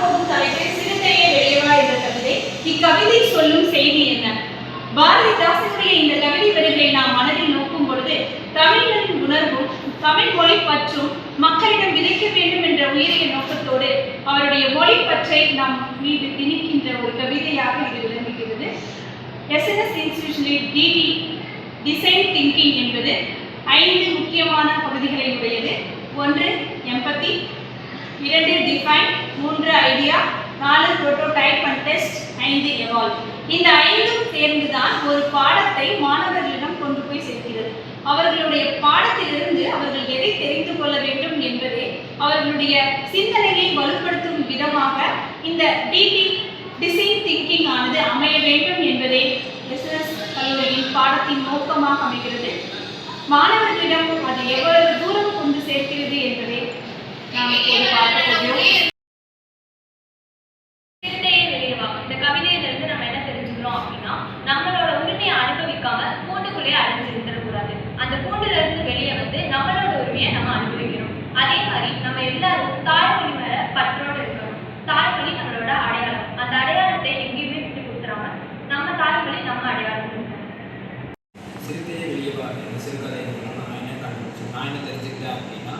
போகும் தலைப்பு சிறுத்தையே வெளியவா என்ற கவிதை. இக்கவிதை சொல்லும் செய்தி என்ன? பாரதிதாசனுடைய இந்த கவிதை வரிகளை நாம் மனதில் நோக்கும் பொழுது தமிழரின் உணர்வும் தமிழ் மொழி பற்றும் மக்களிடம் விதைக்க வேண்டும் என்ற உயரிய நோக்கத்தோடு அவருடைய மொழி பற்றை நம் மீது திணிக்கின்ற ஒரு கவிதையாக இது விளங்குகிறது. எஸ்என்எஸ் இன்ஸ்டிடியூஷனில் டிடி டிசைன் திங்கிங் என்பது ஐந்து முக்கியமான பகுதிகளை உடையது. ஒன்று எம்பத்தி இரண்டு டிஃபைன் மூன்று ஐடியா நாலு புரோட்டோடைப் அண்ட் டெஸ்ட் ஐந்து எவால்வ் இந்த ஐந்தும் சேர்ந்துதான் ஒரு பாடத்தை மாணவர்களிடம் கொண்டு போய் சேர்க்கிறது. அவர்களுடைய பாடத்திலிருந்து அவர்கள் எதை தெரிந்து கொள்ள வேண்டும் என்பதே அவர்களுடைய சிந்தனையை வலுப்படுத்தும் விதமாக இந்த டிடி டிசைன் திங்கிங் ஆனது அமைய வேண்டும் என்பதே எஸ்எஸ் கல்லூரியின் பாடத்தின் நோக்கமாக அமைகிறது. மாணவர்களிடம் அது எவ்வளவு தூரம் கொண்டு சேர்க்கிறது என்பதை நாம் இப்போது பார்க்க போகிறோம் சிறுத்தையை வெளியவா இந்த கவிதையில இருந்து நம்ம என்ன தெரிஞ்சுக்கிறோம் அப்படின்னா நம்மளோட உரிமையை அனுபவிக்காம கூண்டுக்குள்ளேயே அடைஞ்சிருந்துடக்கூடாது அந்த கூண்டுல இருந்து வெளியே வந்து நம்மளோட உரிமையை நம்ம அனுபவிக்கணும் அதே மாதிரி நம்ம எல்லாரும் தாய்மொழி மேல பற்றோடு இருக்கணும் தாய்மொழி நம்மளோட அடையாளம் அந்த அடையாளத்தை எங்கேயுமே விட்டு கொடுத்துறாம நம்ம தாய்மொழி நம்ம அடையாளம் சிறுத்தையே வெளியே சிறுகதை மூலம் நான் என்ன கண்டுபிடிச்சேன் நான் என்ன தெரிஞ்சுக்கிட்டேன் அப்படின்னா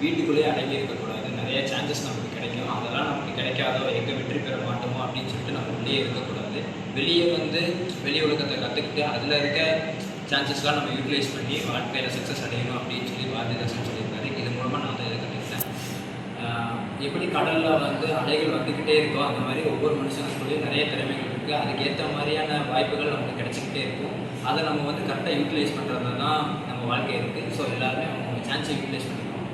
வீட்டுக்குள்ளேயே அடங்கி இருக்கக்கூடாது நிறைய சான்சஸ் நமக்கு கிடைக்கும் அதெல்லாம் நமக்கு கிடைக்காதோ எங்கே வெற்றி பெற மாட்டோமோ அப்படின்னு சொல்லிட்டு நம்ம உள்ளே இருக்கக்கூடாது வெளியே வந்து வெளி உலகத்தை கற்றுக்கிட்டு அதில் இருக்க சான்சஸ்லாம் நம்ம யூட்டிலைஸ் பண்ணி வாழ்க்கையில் சக்ஸஸ் அடையணும் அப்படின்னு சொல்லி பாரதிதாசன் சொல்லியிருக்காரு இது மூலமாக நான் அதை கற்றுக்கிட்டேன் எப்படி கடலில் வந்து அலைகள் வந்துக்கிட்டே இருக்கோ அந்த மாதிரி ஒவ்வொரு மனுஷனுக்குள்ளேயும் நிறைய திறமைகள் இருக்குது அதுக்கேற்ற மாதிரியான வாய்ப்புகள் நமக்கு கிடச்சிக்கிட்டே இருக்கும். அதை நம்ம வந்து கரெக்டாக யூட்டிலைஸ் பண்ணுறது தான் நம்ம வாழ்க்கை இருக்குது ஸோ எல்லாருமே அவங்க சான்ஸை யூட்டிலைஸ் பண்ணிக்கணும்.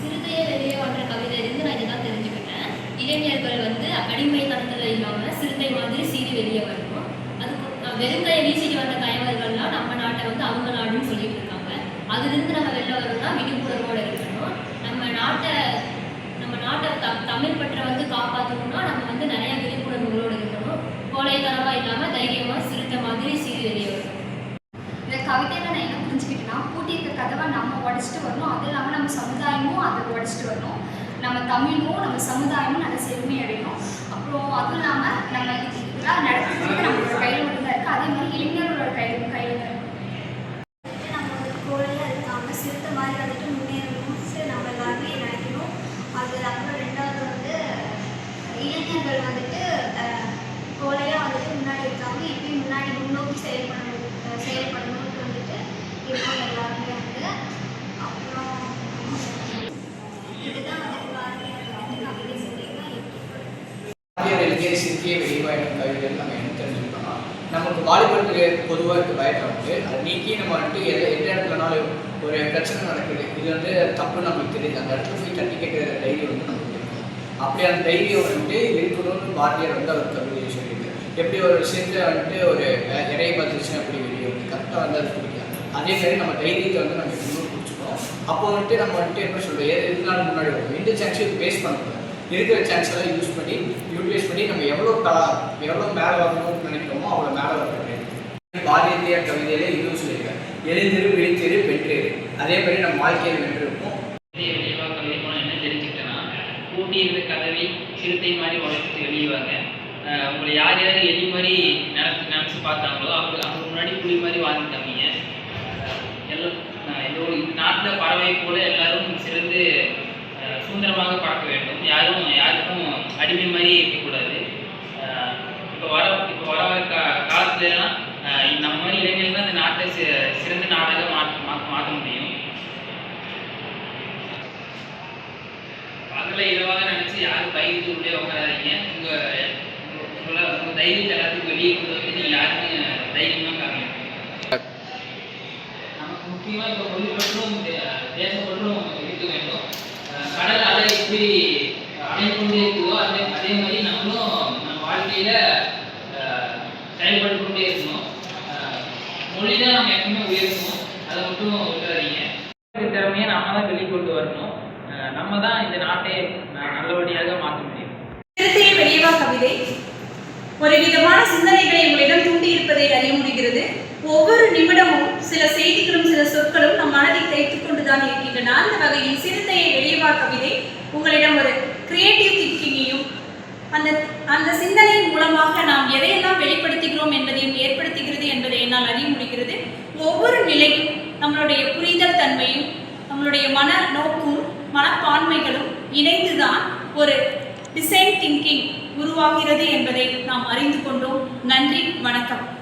சிறுத்தையே வெளியே வந்த கவிதையிலிருந்து நான் இதுதான் தெரிஞ்சுக்கிட்டேன். இளைஞர்கள் வந்து அடிமைத்தனத்தில் இல்லாமல் சிறுத்தை மாதிரி சீறி வெளியே வரணும். அதுக்கு அஹ், வெறுங்கையை வீசிட்டு வந்த கயவர்கள்லாம் நம்ம நாட்டை வந்து அவங்க நாடுன்னு சொல்லிட்டு இருக்காங்க. அதுலேருந்து நம்ம வெளில வரணும்னா விழிப்புணர்வோடு இருக்கணும் நம்ம நாட்டை நம்ம நாட்டை த தமிழ் பற்றை வந்து காப்பாற்றணும்னா நம்ம வந்து நிறைய விழிப்புணர்வுகளோடு இருக்கணும் கோழைத்தனமாக இல்லாமல் தைரியமாக சிறுத்தை மாதிரி சீறி வெளியே வரணும் இந்த கவிதையில நான் என்ன புரிஞ்சுக்கிட்டேன்னா பூட்டி இருக்க கதவை நம்ம வரணும் அது இல்லாமல் நம்ம சமுதாயமும் அதை உடச்சிட்டு வரணும். நம்ம தமிழும் நம்ம சமுதாயமும் நல்ல செழுமை அடையணும் அப்புறம் அதுவும் இல்லாமல் நம்ம இது- இதெல்லாம் நடத்துறதுக்கு நம்மளோட கையில் மட்டும்தான் இருக்குது அதே மாதிரி இளைஞர்களோட கையில் கையில் தான் இருக்கு நம்ம வந்து கோழையாக இருக்காமல் சிறுத்தை மாதிரி வந்துட்டு முன்னேறணும் சரி நம்ம எல்லாருமே நினைக்கணும் அது அப்புறம் ரெண்டாவது வந்து இளைஞர்கள் வந்துட்டு கோழையாக வந்துட்டு முன்னாடி இருக்காம இப்பயும் முன்னாடி முன்னோக்கி செயல்படணும் அஹ் செயல்படணும்னு வந்துட்டு இருக்கோம் எல்லாருமே வந்து அப்புறம் இதுதான் வந்து பாரதியார் வந்துட்டு கவிதை சொல்லியிருக்கேன் பாரதியார் எழுதிய சிறுக்கிய கவிதைகள் நம்ம என்ன தெரிஞ்சுக்கணும்னா நமக்கு வாலிபருக்கு பொதுவாக இருக்க பயத்தை வந்து அதை நீக்கி நம்ம வந்துட்டு எந்த எந்த இடத்துலனாலும் ஒரு பிரச்சனை நடக்குது இது வந்து தப்பு நமக்கு தெரியுது. அந்த இடத்துல போய் தட்டி கேட்குற தைரியம் வந்து நமக்கு தெரியும் அப்படி அந்த தைரியம் வந்துட்டு இருக்கணும்னு பாரதியார் வந்து அவர் கவிதையை சொல்லியிருக்காரு. எப்படி ஒரு விஷயத்தை வந்துட்டு ஒரு அஹ், இறைய பார்த்துச்சுன்னா வெளியே வந்து கரெக்டாக வந்து அது பிடிக்கும் அதே மாதிரி நம்ம தைரியத்தை வந்து நம்ம இன்னும் பிடிச்சிக்கிறோம் அப்போ வந்துட்டு நம்ம வந்துட்டு என்ன சொல்றது? எதுனாலும் முன்னாடி வரும் இந்த சான்ஸையும் பேஸ் பண்ணுறோம் இருக்கிற சான்ஸ் எல்லாம் யூஸ் பண்ணி யூட்டிலைஸ் பண்ணி நம்ம எவ்வளோ கலா எவ்வளோ மேலே வரணும்னு நினைக்கிறோமோ அவ்வளோ மேலே வரணும். முடியும் பாரதியார் கவிதையிலே இதுவும் சொல்லியிருக்காரு. எழுந்திரு விழித்திரு பெற்றேரு. அதே மாதிரி நம்ம வாழ்க்கையில் வென்றிருப்போம் என்ன தெரிஞ்சுக்கிட்டேன்னா பூட்டி இருந்த கதவை சிறுத்தை மாதிரி உழைச்சிட்டு வெளியே வாங்க. உங்களை யார் யார் எலி மாதிரி நினைச்சு நினச்சி பார்த்தாங்களோ அவங்க அவங்க முன்னாடி புலி மாதிரி வாழ்ந்துட்டாங்க. எல்லாம் இந்த ஒரு நாட்டில் பறவை போல எல்லாரும் சிறந்து அஹ் சுதந்திரமாக பறக்க வேண்டும். யாரும் யாருக்கும் அடிமை மாதிரி நம்ம இளைஞர்கள் தான் இந்த நாட்டை சி சிறந்த நாடாக மாற்ற மாற்ற மாற்ற முடியும். பகல இரவாக நினைச்சு யாரும் பயந்து உள்ளே உட்காராதீங்க உங்க உங்க- உங்கள் தைரியத்தை எல்லாத்துக்கும் வெளியே கொண்டு வந்து நீங்க யாருமே தைரியமா காமிங்க நமக்கு முக்கியமா இப்போ மொழி பற்றும் இருக்க வேண்டும். கடல் அலை எப்படி அமைந்து கொண்டே இருக்குதோ அதே அதே மாதிரி நம்மளும் நம்ம வாழ்க்கையில மொழி தான் நம்ம எப்பவுமே உயர்த்தணும். அதை மட்டும் விட்டுறாதீங்க. திறமையை நம்ம தான் வெளிக்கொண்டு வரணும். நம்ம தான் இந்த நாட்டை நல்லபடியாக மாற்ற முடியும். சிறுத்தையே வெளியவா கவிதை ஒரு விதமான சிந்தனைகளை உங்களிடம் தூண்டி இருப்பதை அறிய முடிகிறது. ஒவ்வொரு நிமிடமும் சில செய்திகளும் சில சொற்களும் நம் மனதை தைத்துக் கொண்டுதான் இருக்கின்றன. அந்த வகையில் சிறுத்தையை வெளியவா கவிதை உங்களிடம் ஒரு கிரியேட்டிவ் அந்த அந்த சிந்தனையின் மூலமாக நாம் எதையெல்லாம் வெளிப்படுத்துகிறோம் என்பதையும் ஏற்படுத்துகிறது என்பதை என்னால் அறிய முடிகிறது. ஒவ்வொரு நிலையும் நம்மளுடைய புரிதல் தன்மையும் நம்மளுடைய மன நோக்கும் மனப்பான்மைகளும் இணைந்துதான் ஒரு டிசைன் திங்கிங் உருவாகிறது என்பதை நாம் அறிந்து கொண்டோம். நன்றி வணக்கம்.